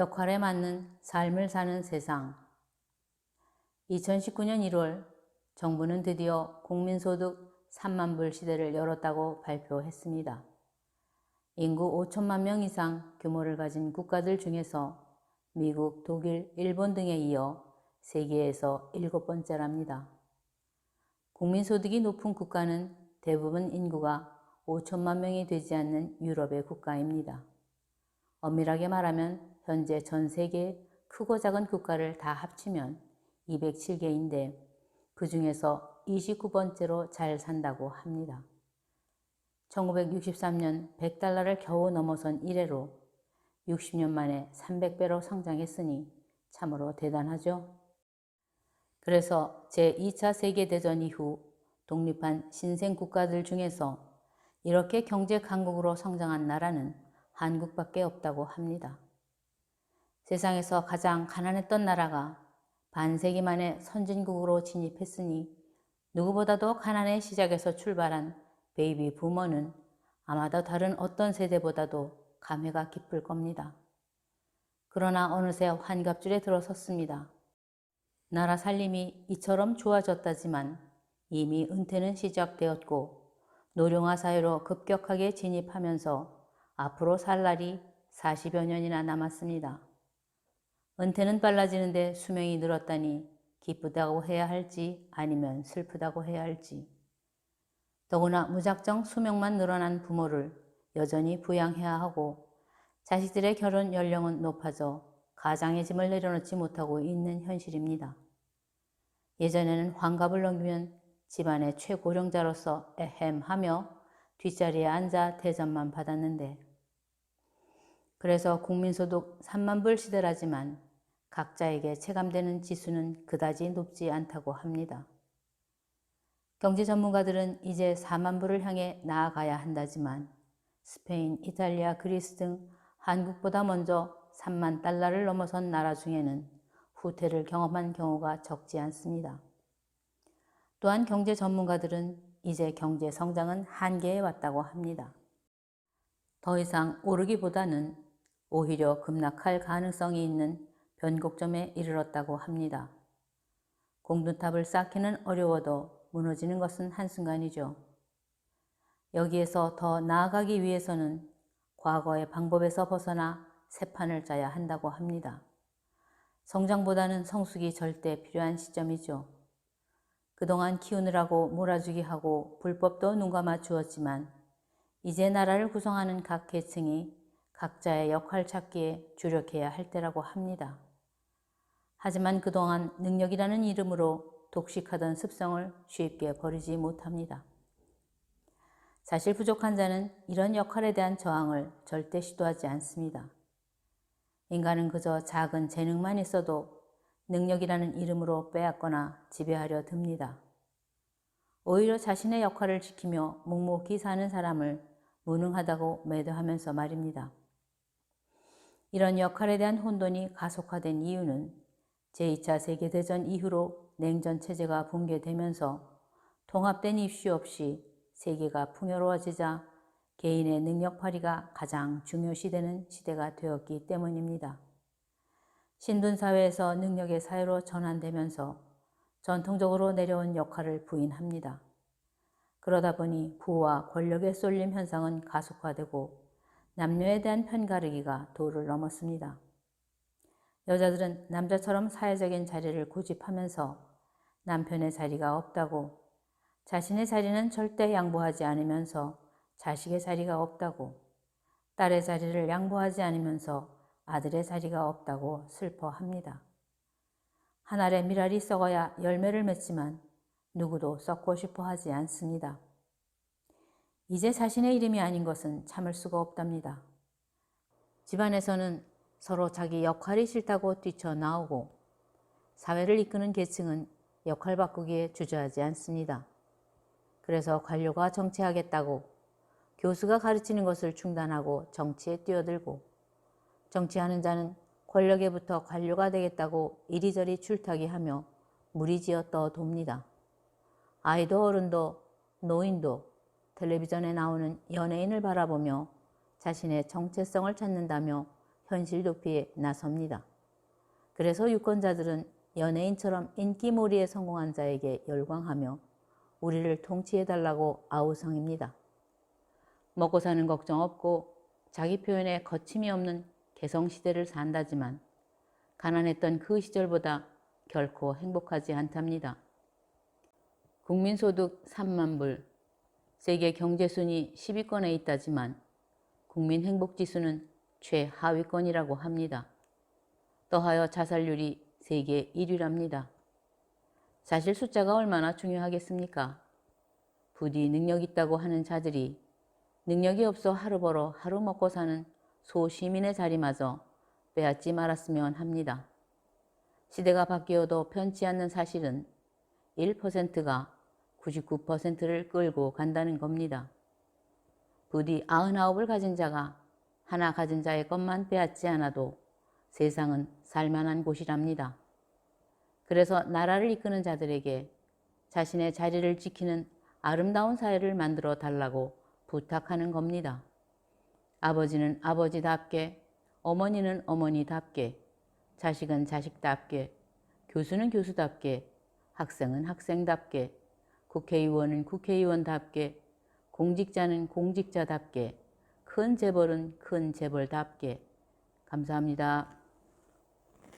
역할에 맞는 삶을 사는 세상. 2019년 1월 정부는 드디어 국민소득 3만 불 시대를 열었다고 발표했습니다. 인구 5천만 명 이상 규모를 가진 국가들 중에서 미국, 독일, 일본 등에 이어 세계에서 일곱 번째랍니다. 국민소득이 높은 국가는 대부분 인구가 5천만 명이 되지 않는 유럽의 국가입니다. 엄밀하게 말하면 현재 전 세계 크고 작은 국가를 다 합치면 207개인데 그 중에서 29번째로 잘 산다고 합니다. 1963년 100달러를 겨우 넘어선 이래로 60년 만에 300배로 성장했으니 참으로 대단하죠. 그래서 제2차 세계대전 이후 독립한 신생 국가들 중에서 이렇게 경제 강국으로 성장한 나라는 한국밖에 없다고 합니다. 세상에서 가장 가난했던 나라가 반세기 만에 선진국으로 진입했으니 누구보다도 가난의 시작에서 출발한 베이비 부머는 아마도 다른 어떤 세대보다도 감회가 깊을 겁니다. 그러나 어느새 환갑줄에 들어섰습니다. 나라 살림이 이처럼 좋아졌다지만 이미 은퇴는 시작되었고 노령화 사회로 급격하게 진입하면서 앞으로 살 날이 40여 년이나 남았습니다. 은퇴는 빨라지는데 수명이 늘었다니 기쁘다고 해야 할지 아니면 슬프다고 해야 할지. 더구나 무작정 수명만 늘어난 부모를 여전히 부양해야 하고 자식들의 결혼 연령은 높아져 가장의 짐을 내려놓지 못하고 있는 현실입니다. 예전에는 환갑을 넘기면 집안의 최고령자로서 에헴 하며 뒷자리에 앉아 대접만 받았는데 그래서 국민소득 3만 불 시대라지만 각자에게 체감되는 지수는 그다지 높지 않다고 합니다. 경제 전문가들은 이제 4만 불을 향해 나아가야 한다지만 스페인, 이탈리아, 그리스 등 한국보다 먼저 3만 달러를 넘어선 나라 중에는 후퇴를 경험한 경우가 적지 않습니다. 또한 경제 전문가들은 이제 경제 성장은 한계에 왔다고 합니다. 더 이상 오르기보다는 오히려 급락할 가능성이 있는 변곡점에 이르렀다고 합니다. 공두탑을 쌓기는 어려워도 무너지는 것은 한순간이죠. 여기에서 더 나아가기 위해서는 과거의 방법에서 벗어나 새 판을 짜야 한다고 합니다. 성장보다는 성숙이 절대 필요한 시점이죠. 그동안 키우느라고 몰아주기 하고 불법도 눈감아 주었지만 이제 나라를 구성하는 각 계층이 각자의 역할 찾기에 주력해야 할 때라고 합니다. 하지만 그동안 능력이라는 이름으로 독식하던 습성을 쉽게 버리지 못합니다. 사실 부족한 자는 이런 역할에 대한 저항을 절대 시도하지 않습니다. 인간은 그저 작은 재능만 있어도 능력이라는 이름으로 빼앗거나 지배하려 듭니다. 오히려 자신의 역할을 지키며 묵묵히 사는 사람을 무능하다고 매도하면서 말입니다. 이런 역할에 대한 혼돈이 가속화된 이유는 제2차 세계대전 이후로 냉전 체제가 붕괴되면서 통합된 이슈 없이 세계가 풍요로워지자 개인의 능력 발휘가 가장 중요시되는 시대가 되었기 때문입니다. 신분 사회에서 능력의 사회로 전환되면서 전통적으로 내려온 역할을 부인합니다. 그러다 보니 부와 권력의 쏠림 현상은 가속화되고 남녀에 대한 편가르기가 도를 넘었습니다. 여자들은 남자처럼 사회적인 자리를 고집하면서 남편의 자리가 없다고 자신의 자리는 절대 양보하지 않으면서 자식의 자리가 없다고 딸의 자리를 양보하지 않으면서 아들의 자리가 없다고 슬퍼합니다. 한 알의 미랄이 썩어야 열매를 맺지만 누구도 썩고 싶어 하지 않습니다. 이제 자신의 이름이 아닌 것은 참을 수가 없답니다. 집안에서는 서로 자기 역할이 싫다고 뛰쳐나오고 사회를 이끄는 계층은 역할 바꾸기에 주저하지 않습니다. 그래서 관료가 정치하겠다고 교수가 가르치는 것을 중단하고 정치에 뛰어들고 정치하는 자는 권력에부터 관료가 되겠다고 이리저리 출타기 하며 무리지어 떠돕니다. 아이도 어른도 노인도 텔레비전에 나오는 연예인을 바라보며 자신의 정체성을 찾는다며 현실 도피에 나섭니다. 그래서 유권자들은 연예인처럼 인기몰이에 성공한 자에게 열광하며 우리를 통치해달라고 아우성입니다. 먹고 사는 걱정 없고 자기 표현에 거침이 없는 개성시대를 산다지만 가난했던 그 시절보다 결코 행복하지 않답니다. 국민소득 3만 불, 세계 경제순위 10위권에 있다지만 국민행복지수는 최하위권이라고 합니다. 더하여 자살률이 세계 1위랍니다. 사실 숫자가 얼마나 중요하겠습니까? 부디 능력 있다고 하는 자들이 능력이 없어 하루 벌어 하루 먹고 사는 소시민의 자리마저 빼앗지 말았으면 합니다. 시대가 바뀌어도 편치 않는 사실은 1%가 99%를 끌고 간다는 겁니다. 부디 99을 가진 자가 하나 가진 자의 것만 빼앗지 않아도 세상은 살만한 곳이랍니다. 그래서 나라를 이끄는 자들에게 자신의 자리를 지키는 아름다운 사회를 만들어 달라고 부탁하는 겁니다. 아버지는 아버지답게, 어머니는 어머니답게, 자식은 자식답게, 교수는 교수답게, 학생은 학생답게, 국회의원은 국회의원답게, 공직자는 공직자답게, 큰 재벌은 큰 재벌답게. 감사합니다.